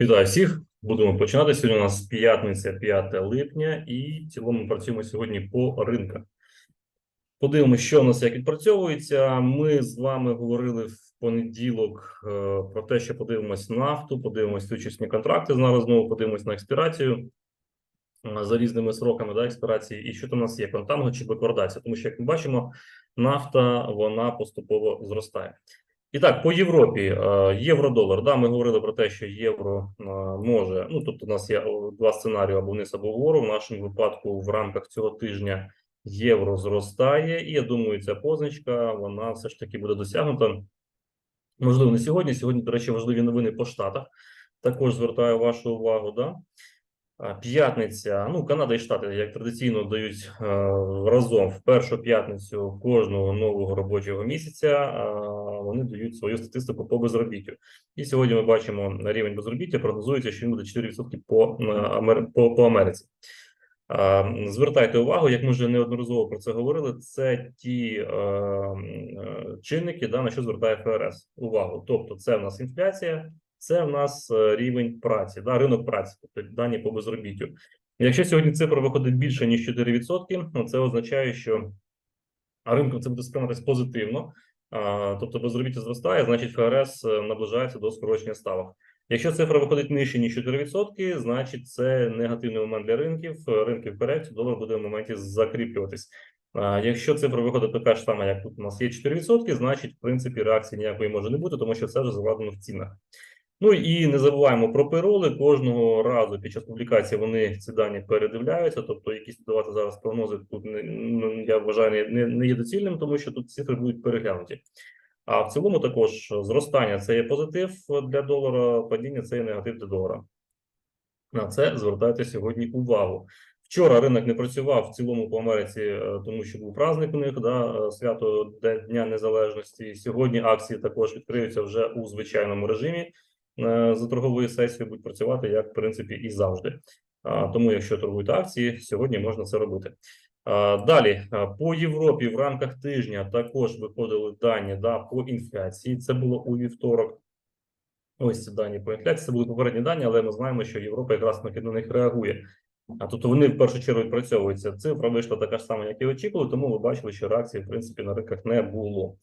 Вітаю всіх. Будемо починати. Сьогодні у нас п'ятниця, 5 липня, і в цілому працюємо сьогодні по ринках. Подивимося, що у нас як відпрацьовується. Ми з вами говорили в понеділок е, про те, що подивимось нафту, подивимось фьючерсні контракти. Зараз знову подивимось на експірацію е, за різними сроками да, експірації. І що там у нас є контанго чи беквардація. Тому що, як ми бачимо, нафта вона поступово зростає. І так, по Європі е, євро-долар. Да, ми говорили про те, що євро е, може. Ну тобто, у нас є два сценарії або вниз, або вгору. В нашому випадку в рамках цього тижня євро зростає, і я думаю, ця позначка вона все ж таки буде досягнута. Можливо, не сьогодні. Сьогодні, до речі, важливі новини по штатах. Також звертаю вашу увагу. Да? А, П'ятниця. Ну, Канада і Штати, як традиційно, дають е, разом в першу п'ятницю кожного нового робочого місяця. е, вони дають свою статистику по безробіттю. І сьогодні ми бачимо рівень безробіття. Прогнозується, що він буде 4% по, е, по, по Америці. Звертайте увагу, як ми вже неодноразово про це говорили. Це ті е, е, чинники, да, на що звертає ФРС увагу. Тобто, це в нас інфляція, це в нас е, рівень праці, да, ринок праці, тобто дані по безробіттю. Якщо сьогодні цифра виходить більше ніж 4%, ну, це означає, що ринком це буде сприйматися позитивно. Тобто безробіття зростає, значить ФРС е, наближається до скорочення ставок. Якщо цифра виходить нижче ніж 4%, значить це негативний момент для ринків. Е, Ринки в корекцію, долар буде в моменті закріплюватись. Якщо цифра виходить така ж сама, як тут у нас є 4%, значить, в принципі, реакції ніякої може не бути, тому що це вже закладено в цінах. Ну і не забуваємо про пероли. Кожного разу під час публікації вони ці дані передивляються. Тобто, якісь давати зараз прогнози тут не ну, я вважаю не, не є доцільним, тому що тут цифри будуть переглянуті. А в цілому також зростання це є позитив для долара, падіння це є негатив для долара. На це звертайте сьогодні увагу. Вчора ринок не працював в цілому по Америці, е, тому що був праздник у них, да, е, свято Дня Незалежності. Сьогодні акції також відкриються вже у звичайному режимі за торговою сесією, будуть працювати як в принципі і завжди. Тому, якщо торгуєте акції, сьогодні можна це робити. Далі по Європі в рамках тижня також виходили дані да, по інфляції. Це було у вівторок. Ось ці дані по інфляції. Це були попередні дані, але ми знаємо, що Європа якраз на них реагує. А тобто вони в першу чергу відпрацьовуються. Цифра вийшла така ж сама, як і очікували, тому ви бачили, що реакції в принципі на ринках не було.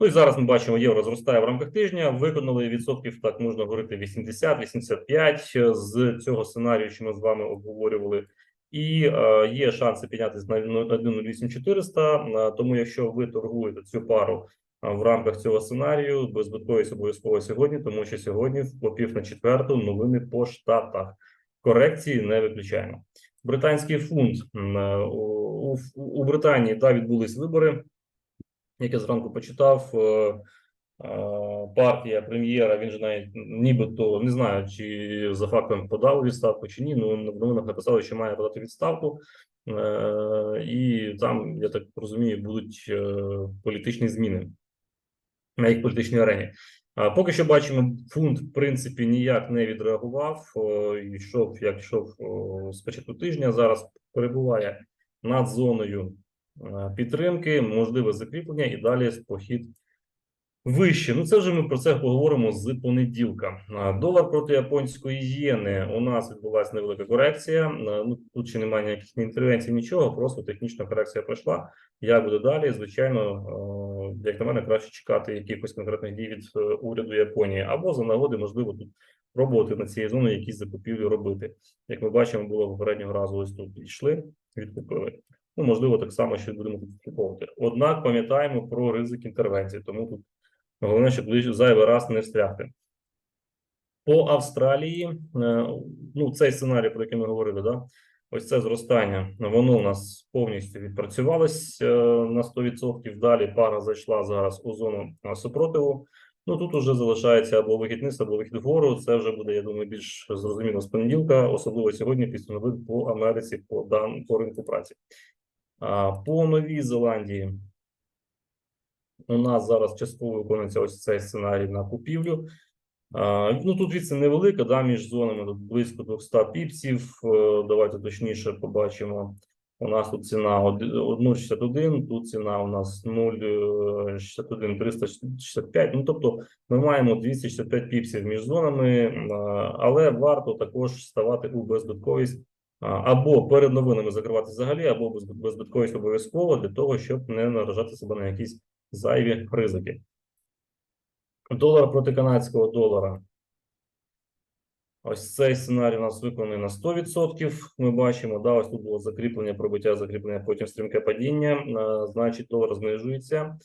Ну і зараз ми бачимо, євро зростає в рамках тижня. Виконали відсотків, так можна говорити, 80-85 з цього сценарію, що ми з вами обговорювали. І е, є шанси піднятися на 1,08400, е, Тому, якщо ви торгуєте цю пару е, в рамках цього сценарію, беззбитковість обов'язково сьогодні, тому що сьогодні в попів на четверту новини по штатах. Корекції не виключаємо. Британський фунт е, у, у, у Британії да, відбулись вибори. Як я зранку почитав, е, е, партія прем'єра, він же навіть нібито не знаю, чи за фактом подав відставку чи ні. Ну в новинах написали, що має подати відставку, Е, і там, я так розумію, будуть політичні зміни на їх політичній арені. Поки що бачимо, фунт в принципі ніяк не відреагував. Йшов, як йшов з початку тижня. Зараз перебуває над зоною підтримки, можливе закріплення і далі похід вище. Ну це вже ми про це поговоримо з понеділка. Долар проти японської єни. У нас відбулася невелика корекція. Ну тут ще немає ніяких інтервенцій, нічого. Просто технічна корекція пройшла. Як буде далі? Звичайно, е, як на мене, краще чекати якихось конкретних дій від е, уряду Японії, або за нагоди, можливо, тут пробувати на цієї зони якісь закупівлі робити. Як ми бачимо, було попереднього разу. Ось тут йшли, відкупили. Ну, можливо, так само ще будемо тут відкуповувати. Однак пам'ятаємо про ризик інтервенції, тому тут головне, щоб зайвий раз не встрягти. По Австралії, е, ну цей сценарій, про який ми говорили, да, ось це зростання, воно у нас повністю відпрацювалось е, на 100%. Далі пара зайшла зараз у зону супротиву. Ну тут уже залишається або вихід вниз, або вихід вгору. Це вже буде, я думаю, більш зрозуміло з понеділка, особливо сьогодні, після новин по Америці, по дан по ринку праці. По Новій Зеландії у нас зараз частково виконується ось цей сценарій на купівлю. Ну тут відстань невелика, да, між зонами тут близько 200 піпсів. Е, Давайте точніше побачимо. У нас тут ціна 1,61, тут ціна у нас 0,61, 365. Ну, тобто ми маємо 265 піпсів між зонами, е, але варто також ставати у беззбитковість а, або перед новинами закривати взагалі, або без- беззбитковість обов'язково для того, щоб не наражати себе на якісь зайві ризики. Долар проти канадського долара. Ось цей сценарій у нас виконаний на 100%. Ми бачимо, да, ось тут було закріплення, пробиття, закріплення, потім стрімке падіння. Значить, долар знижується.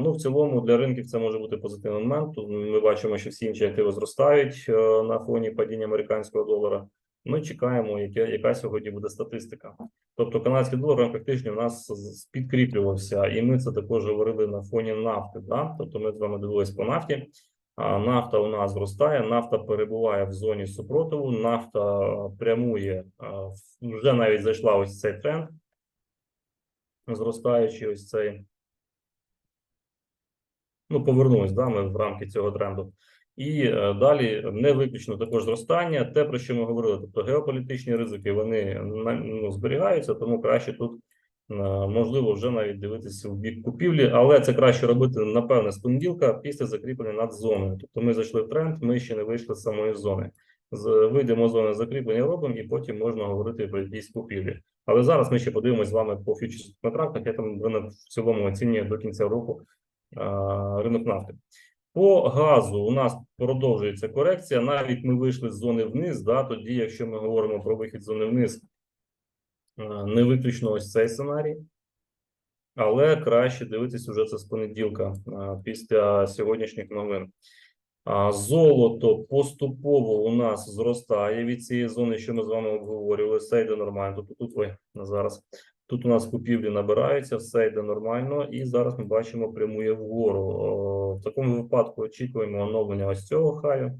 Ну, в цілому для ринків це може бути позитивний момент. Ми бачимо, що всі інші активи зростають е, на фоні падіння американського долара. Ми чекаємо, яке, яка сьогодні буде статистика. Тобто канадський долар в рамках тижня у нас підкріплювався, і ми це також говорили на фоні нафти. Да? Тобто ми з вами дивились по нафті. А, Нафта у нас зростає, нафта перебуває в зоні супротиву, нафта прямує, вже навіть зайшла ось цей тренд, зростаючий ось цей. Ну, повернулись, да, ми в рамки цього тренду. І е, далі не виключно також зростання. Те, про що ми говорили, тобто геополітичні ризики, вони ну, зберігаються, тому краще тут е, можливо вже навіть дивитися в бік купівлі, але це краще робити напевне з понеділка після закріплення над зоною. Тобто ми зайшли в тренд, ми ще не вийшли з самої зони. Вийдемо з зони закріплення, робимо, і потім можна говорити про якісь купівлі. Але зараз ми ще подивимось з вами по фьючерсних контрактах. Я там в цілому оцінює до кінця року е, ринок нафти. По газу у нас продовжується корекція. Навіть ми вийшли з зони вниз. Да, тоді, якщо ми говоримо про вихід з зони вниз, е, не виключно ось цей сценарій, але краще дивитись уже це з понеділка е, після сьогоднішніх новин. Золото поступово у нас зростає від цієї зони, що ми з вами обговорювали. Все йде нормально. Тобто тут ви зараз. Тут у нас купівлі набираються, все йде нормально, і зараз ми бачимо прямує вгору. О, В такому випадку очікуємо оновлення ось цього хаю.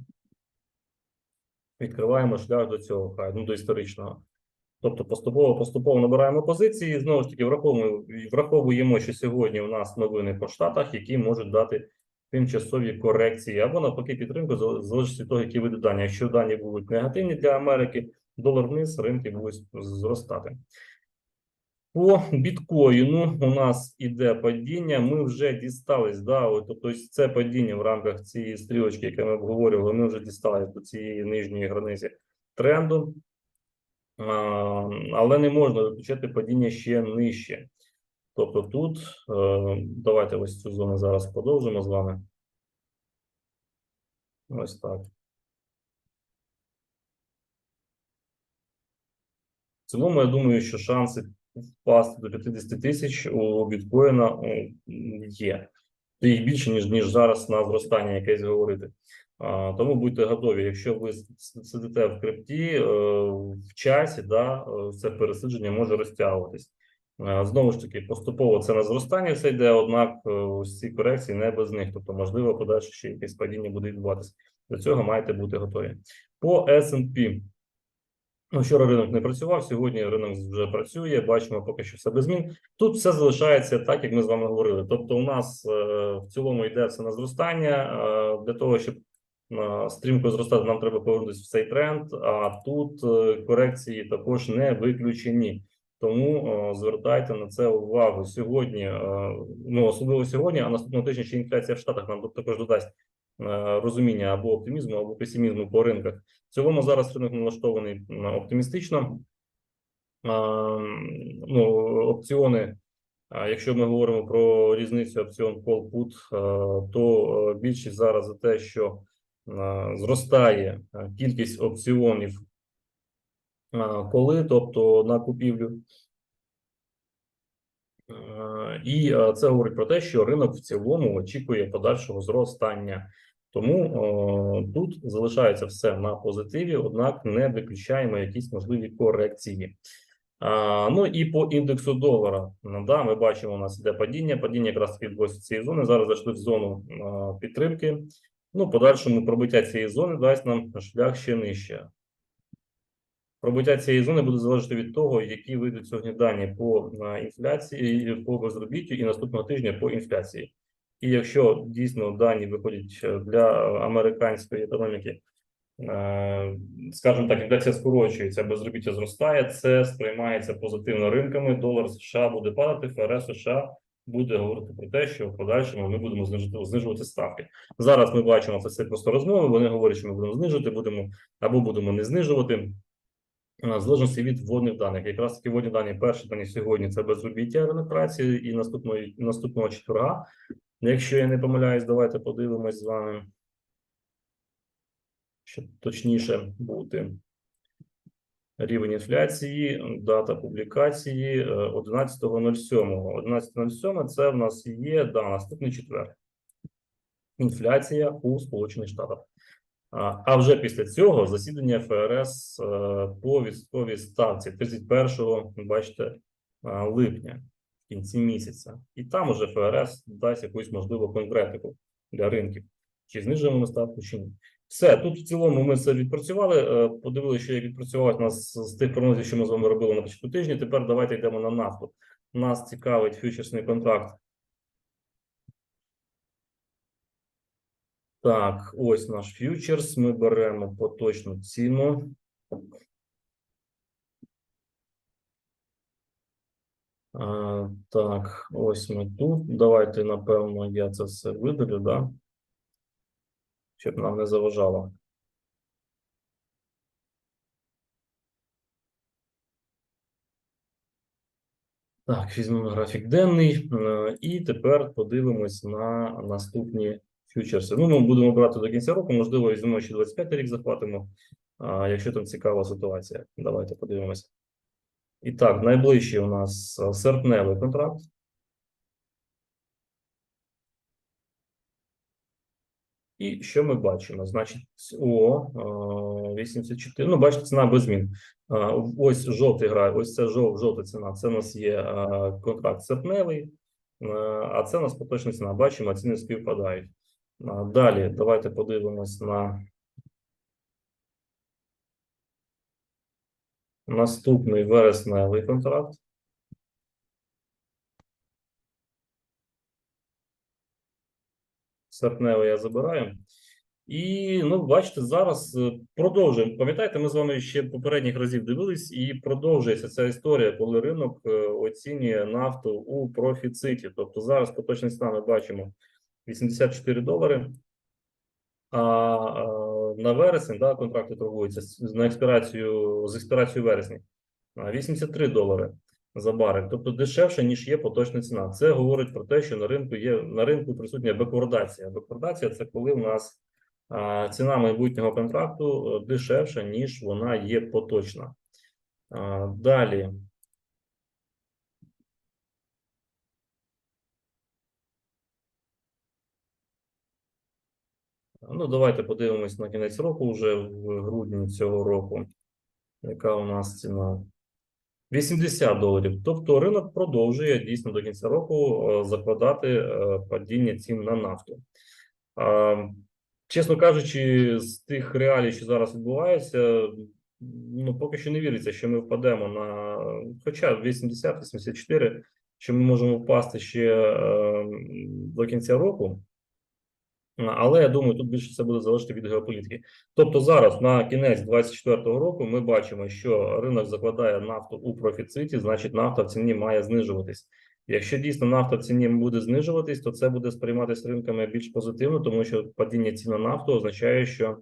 Відкриваємо шлях до цього хаю, ну до історичного. Тобто поступово поступово набираємо позиції. Знову ж таки, враховуємо, враховуємо, що сьогодні у нас новини по штатах, які можуть дати тимчасові корекції або навпаки підтримку, залежить від того, які види дані. Якщо дані будуть негативні для Америки, долар вниз, ринки будуть зростати. По біткоїну у нас іде падіння. Ми вже дістались. Да, от, тобто це падіння в рамках цієї стрілочки, яку ми обговорювали. Ми вже дістались до цієї нижньої границі тренду, а, але не можна виключати падіння ще нижче. Тобто тут е, давайте ось цю зону зараз подовжимо з вами. Ось так. В цілому, я думаю, що шанси впасти до 50 тисяч у біткоїна е, є. Їх більше, ніж, ніж зараз на зростання якесь говорити. А, тому будьте готові, якщо ви сидите в крипті е, в часі, да, е, це пересидження може розтягуватись. Знову ж таки, поступово це на зростання все йде, однак ці корекції не без них. Тобто, можливо, подальше ще якесь падіння буде відбуватися. До цього маєте бути готові. По S&P. Ну, вчора ринок не працював, сьогодні ринок вже працює. Бачимо поки що все без змін. Тут все залишається так, як ми з вами говорили. Тобто, у нас е, в цілому йде все на зростання. Е, для того, щоб е, стрімко зростати, нам треба повернутися в цей тренд. А тут корекції також не виключені. Тому звертайте на це увагу сьогодні. ну особливо сьогодні, а наступного тижня ще інфляція в Штатах нам також додасть розуміння або оптимізму, або песимізму по ринках. В цілому зараз ринок налаштований м, оптимістично. Ну, опціони, якщо ми говоримо про різницю опціон call put, то е, більшість зараз за те, що зростає кількість опціонів коли, тобто на купівлю. Е, І е, це говорить про те, що ринок в цілому очікує подальшого зростання. Тому о, тут залишається все на позитиві, однак не виключаємо якісь можливі корекції. А, ну і по індексу долара. Ну, да, ми бачимо, у нас іде падіння. Падіння якраз відбулося цієї зони. Зараз зайшли в зону а, підтримки. Ну, подальшому пробиття цієї зони дасть нам шлях ще нижче. Пробиття цієї зони буде залежати від того, які вийдуть сьогодні дані по інфляції, по безробіттю і наступного тижня по інфляції. І якщо дійсно дані виходять е, для американської економіки е, скажімо так, інфляція скорочується, безробіття зростає, це сприймається позитивно ринками. Долар США буде падати, ФРС США буде говорити про те, що в подальшому ми будемо знижувати, знижувати ставки. Зараз ми бачимо це все просто розмови. Вони говорять, що ми будемо знижувати, будемо або будемо не знижувати. е, залежності від вводних даних, якраз таки вводні дані перші дані сьогодні це безробіття ринок праці і наступного наступного четверга. Якщо я не помиляюсь, давайте подивимось з вами, щоб точніше бути. Рівень інфляції, дата публікації е, 11.07. 11.07 це в нас є да, наступний четвер. Інфляція у Сполучених Штатах. А вже після цього засідання ФРС е, по військовій ставці 31, бачите, е, липня, кінці місяця. І там уже ФРС дасть якусь можливу конкретику для ринків. Чи знижуємо ми ставку, чи ні. Все, тут в цілому ми це відпрацювали. е, Подивилися, що як відпрацювати нас з тих прогнозів, що ми з вами робили на початку тижня. Тепер давайте йдемо на нафту. Нас цікавить фьючерсний контракт. Так, ось наш фьючерс. Ми беремо поточну ціну. А, так, ось ми тут. Давайте, напевно, я це все видалю, да? Щоб нам не заважало. Так, візьмемо графік денний. е, І тепер подивимось на наступні фьючерси. Ну, ми будемо брати до кінця року, можливо, візьмемо ще 25 рік захватимо, якщо там цікава ситуація. Давайте подивимося. І так, найближчий у нас е, серпневий контракт. І що ми бачимо? Значить, о, е, 84. Ну, бачите, ціна без змін. Е, Ось жовтий грає, ось це жов, жовта ціна. Це у нас є е, контракт серпневий, е, а це у нас поточна ціна. Бачимо, ціни співпадають. Е, Далі давайте подивимось на наступний вересневий контракт. серпневий я забираю. І ну, бачите, зараз е, продовжуємо. Пам'ятаєте, ми з вами ще попередніх разів дивились, і продовжується ця історія, коли ринок е, оцінює нафту у профіциті. Тобто зараз поточний стан ми бачимо 84 долари. А е, на вересень да, контракти торгуються на експірацію з експірацією вересня 83 долари за барель, тобто дешевше, ніж є поточна ціна. Це говорить про те, що на ринку є на ринку присутня беквардація. Беквардація це коли у нас ціна майбутнього контракту е, дешевша, ніж вона є поточна. Далі. Ну, давайте подивимось на кінець року, вже в грудні цього року. Яка у нас ціна? 80 доларів. Тобто ринок продовжує дійсно до кінця року е, закладати е, падіння цін на нафту. Чесно кажучи, з тих реалій, що зараз відбуваються, ну поки що не віриться, що ми впадемо на хоча 80-84, що ми можемо впасти ще е, до кінця року. Але я думаю, тут більше це буде залежати від геополітики. Тобто, зараз на кінець 2024 року ми бачимо, що ринок закладає нафту у профіциті, значить, нафта в ціні має знижуватись. Якщо дійсно нафта в ціні буде знижуватись, то це буде сприйматися ринками більш позитивно, тому що падіння цін на нафту означає, що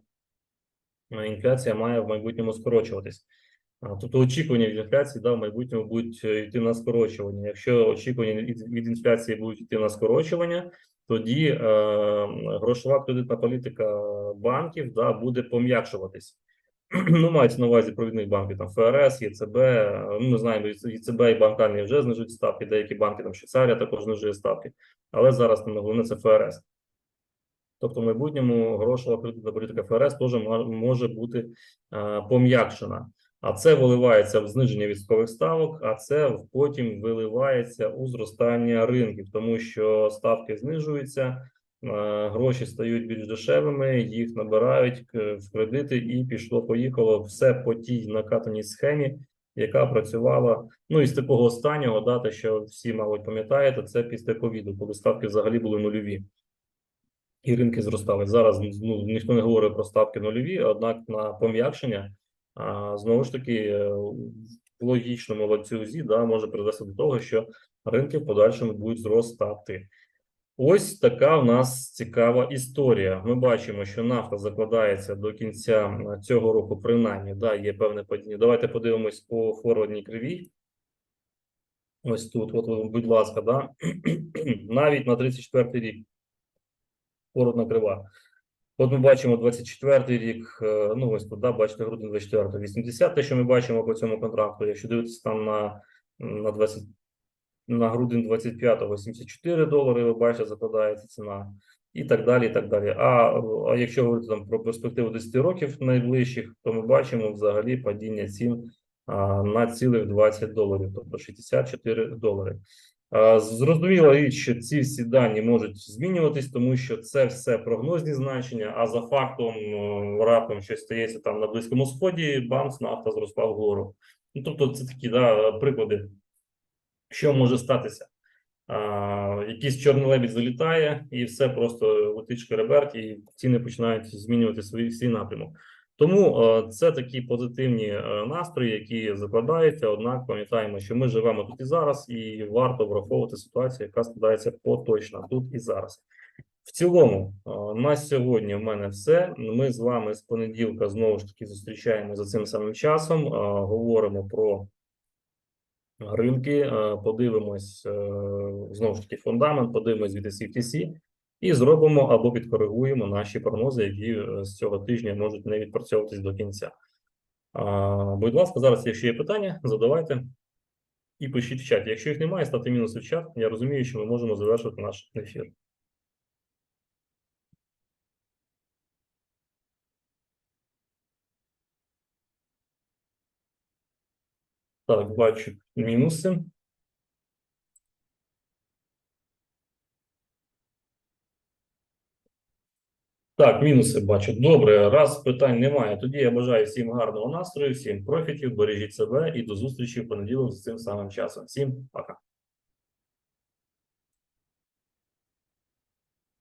е, інфляція має в майбутньому скорочуватись. Тобто очікування від інфляції да, в майбутньому будуть е, йти на скорочування. Якщо очікування від від інфляції будуть йти на скорочування, тоді е, грошова кредитна політика банків да, буде пом'якшуватись. Ну, мається на увазі провідних банків, там ФРС, ЄЦБ, е, ну, ми знаємо, ЄЦБ і банкальні вже знижують ставки, деякі банки, там Швейцарія також знижує ставки, але зараз там головне це ФРС. Тобто, в майбутньому грошова кредитна політика ФРС теж може бути е, пом'якшена. А це виливається в зниження військових ставок, а це потім виливається у зростання ринків, тому що ставки знижуються, гроші стають більш дешевими, їх набирають в кредити, і пішло-поїхало все по тій накатаній схемі, яка працювала. Ну і з такого останнього дата, що всі, мабуть, пам'ятаєте, це після ковіду, коли ставки взагалі були нульові. і ринки зростали. Зараз ну, ніхто не говорить про ставки нульові, однак на пом'якшення знову ж таки е, в логічному ланцюзі да, може призвести до того, що ринки в подальшому будуть зростати. Ось така в нас цікава історія. Ми бачимо, що нафта закладається до кінця цього року, принаймні, да, є певне падіння. Давайте подивимось по форвардній кривій. Ось тут, от, будь ласка, да? навіть на 34 рік форвардна крива. От ми бачимо 24 рік, е, ну ось тут, да, бачите, грудень 24, 80, те, що ми бачимо по цьому контракту. Якщо дивитися там на, на 20, на грудень 25-го 74 долари, ви бачите, закладається ціна і так далі. і так далі. А, а якщо говорити там про перспективу 10 років найближчих, то ми бачимо взагалі падіння цін а, на цілих 20 доларів, тобто 64 долари. Зрозуміло, річ, що ці всі дані можуть змінюватись, тому що це все прогнозні значення. А за фактом е, раптом щось стається там на близькому сході, бамс, нафта зросла вгору. Ну тобто, це такі да, приклади що може статися? А, Якийсь чорний лебідь залітає, і все просто летить шкереберть, і ціни починають змінювати свій свій напрямок. Тому е, це такі позитивні е, настрої, які закладаються. Однак пам'ятаємо, що ми живемо тут і зараз, і варто враховувати ситуацію, яка складається поточно тут і зараз. В цілому, е, на сьогодні в мене все. Ми з вами з понеділка знову ж таки зустрічаємо за цим самим часом. Говоримо про ринки, подивимось знову ж таки фундамент, подивимось від CFTC і зробимо або підкоригуємо наші прогнози, які е, з цього тижня можуть не відпрацьовуватись до кінця. Будь ласка, зараз, якщо є питання, задавайте і пишіть в чаті. Якщо їх немає, ставте мінуси в чат. Я розумію, що ми можемо завершити наш ефір. Так, бачу мінуси. Так, мінуси бачу. Добре, раз питань немає. Тоді я бажаю всім гарного настрою, всім профітів, бережіть себе і до зустрічі в понеділок з цим самим часом. Всім пока.